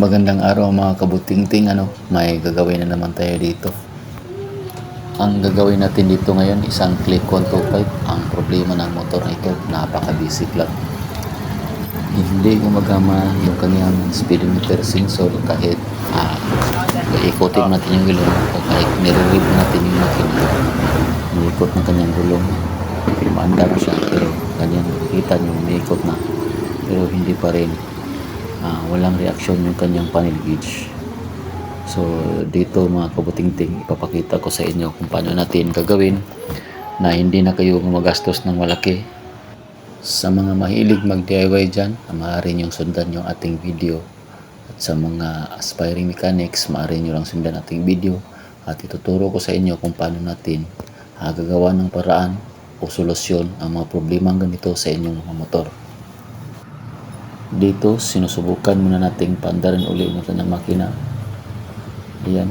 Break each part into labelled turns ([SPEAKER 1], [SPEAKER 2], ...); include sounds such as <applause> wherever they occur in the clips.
[SPEAKER 1] Magandang araw mga kabutingting ano, may gagawin na naman tayo dito. Ang gagawin natin dito ngayon isang click 125. Ang problema ng motor na ito, napaka-basic lang. Hindi gumagama yung kanyang speedometer sensor kahit ah, ikotin natin yung gulong o kahit nire-rev natin yung makina. Umiikot ng kanyang gulong. Maanda na siya pero kanyang kita nyo umiikot na. Pero hindi pa rin ah, walang reaksyon yung kanyang panel gauge. So dito mga kabutingting ipapakita ko sa inyo kung paano natin gagawin na hindi na kayo gumagastos ng malaki. Sa mga mahilig mag-DIY dyan, ah, maaari niyong sundan yung ating video. At sa mga aspiring mechanics, maaari niyo lang sundan ating video. At ituturo ko sa inyo kung paano natin ah, gagawa ng paraan o solusyon ang mga problemang ganito sa inyong mga motor. Dito, sinusubukan muna nating paandarin uli ng kanyang makina. Ayan.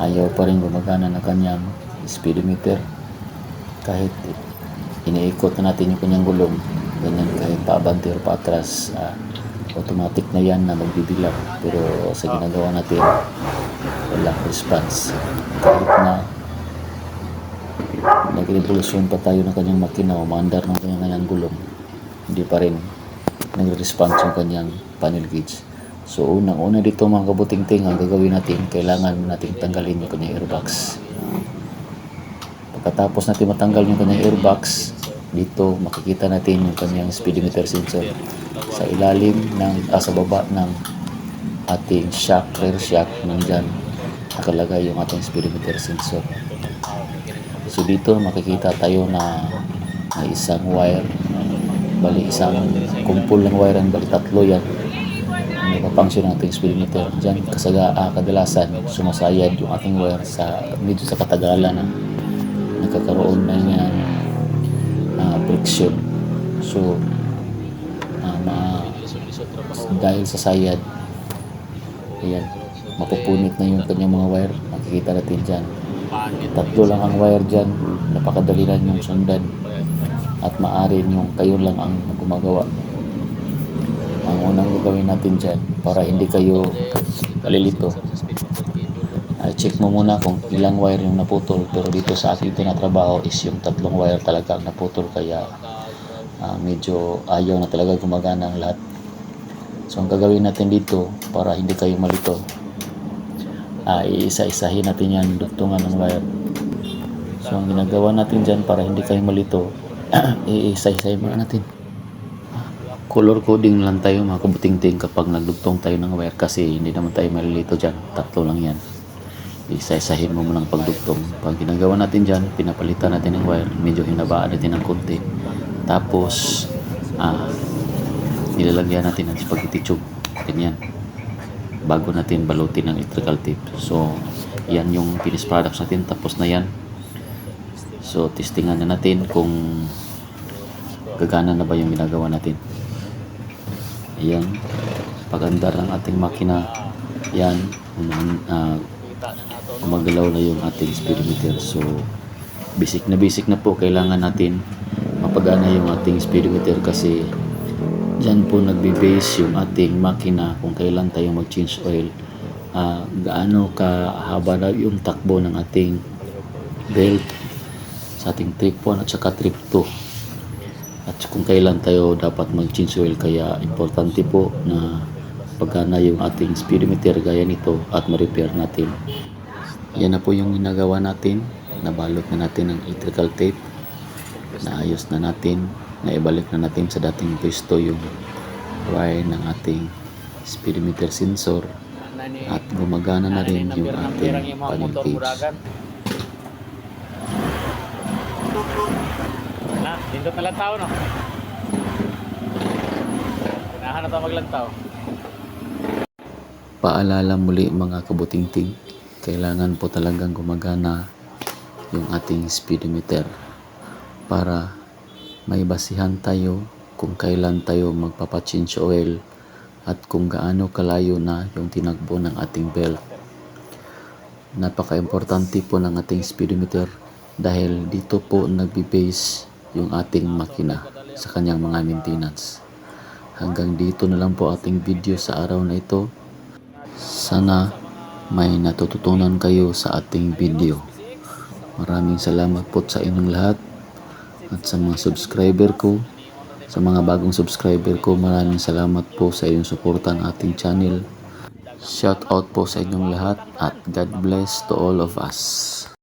[SPEAKER 1] Ayaw pa rin gumagana ng kanyang speedometer. Kahit iniikot na natin yung kanyang gulong, ganyan kahit paabante o paatras, ah, automatic na yan na magbibilang. Pero sa ginagawa natin, wala response. Kahit na nag-revolusyon pa tayo ng kanyang makina o maandar ng kanyang, kanyang gulong, hindi pa rin nagre-response yung kanyang panel gauge. So unang-una dito mga kabuting-ting ang gagawin natin, kailangan natin tanggalin yung kanyang airbox. Pagkatapos natin matanggal yung kanyang airbox, dito makikita natin yung kanyang speedometer sensor sa ilalim ng ah, sa baba ng ating shock, rear shock nandyan nakalagay yung ating speedometer sensor. So dito makikita tayo na may isang wire bali isang kumpul ng wire bali tatlo yan. Ang nagpapunction ng ating speedometer dyan kasaga, ah, kadalasan sumasayad yung ating wire sa medyo sa katagalan na nagkakaroon na yan ah, friction. So ah, ma, dahil sa sayad ayan mapupunit na yung kanyang mga wire. Makikita natin dyan tatlo lang ang wire dyan. Napakadali lang yung sundan at maaari yung kayo lang ang gumagawa. Ang unang gagawin natin dyan para hindi kayo kalilito ay check mo muna kung ilang wire yung naputol. Pero dito sa ating tinatrabaho is yung tatlong wire talaga ang naputol. Kaya ah, medyo ayaw na talaga gumagana ang lahat. So ang gagawin natin dito para hindi kayo malito ay isa-isahin natin yan dugtungan ng wire. So ang ginagawa natin dyan para hindi kayo malito <clears throat> iisa-isahin muna natin. Color coding lang tayo mga kabuting-ting kapag nagdugtong tayo ng wire kasi hindi naman tayo malilito dyan. Tatlo lang yan. Isa-isahin mo muna ang pagdugtong. Pag ginagawa natin dyan pinapalitan natin ng wire medyo hinabaan natin ng konti. Tapos ah, nilalagyan natin ng spaghetti tube. Ganyan. Bago natin balutin ng electrical tape. So yan yung finished products natin. Tapos na yan so testingan na natin kung gagana na ba yung ginagawa natin. Ayan. Pagandar ng ating makina. Yan um, uh, gumagalaw na yung ating speedometer so basic na basic na po kailangan natin mapagana yung ating speedometer kasi dyan po nagbe-base yung ating makina kung kailan tayo mag-change oil. Ah, gaano kahaba na yung takbo ng ating belt ating trip 1 at saka trip 2 at kung kailan tayo dapat mag-change oil kaya importante po na pagana yung ating speedometer gaya nito at ma-repair natin. Yan na po yung ginagawa natin. Nabalot na natin ng electrical tape. Naayos na natin. Naibalik na natin sa dating pwesto yung wire ng ating speedometer sensor. At gumagana na rin yung ating panel gauge
[SPEAKER 2] Na, lang tao, no? Pinahan na tayo maglantaw.
[SPEAKER 1] Paalala muli mga kabutingting, kailangan po talagang gumagana yung ating speedometer para may basihan tayo kung kailan tayo magpapachange oil at kung gaano kalayo na yung tinagbo ng ating belt. Napaka-importante po ng ating speedometer dahil dito po nagbe-base yung ating makina sa kanyang mga maintenance. Hanggang dito na lang po ating video sa araw na ito. Sana may natututunan kayo sa ating video. Maraming salamat po sa inyong lahat at sa mga subscriber ko. Sa mga bagong subscriber ko, maraming salamat po sa iyong suporta ng ating channel. Shout out po sa inyong lahat at God bless to all of us.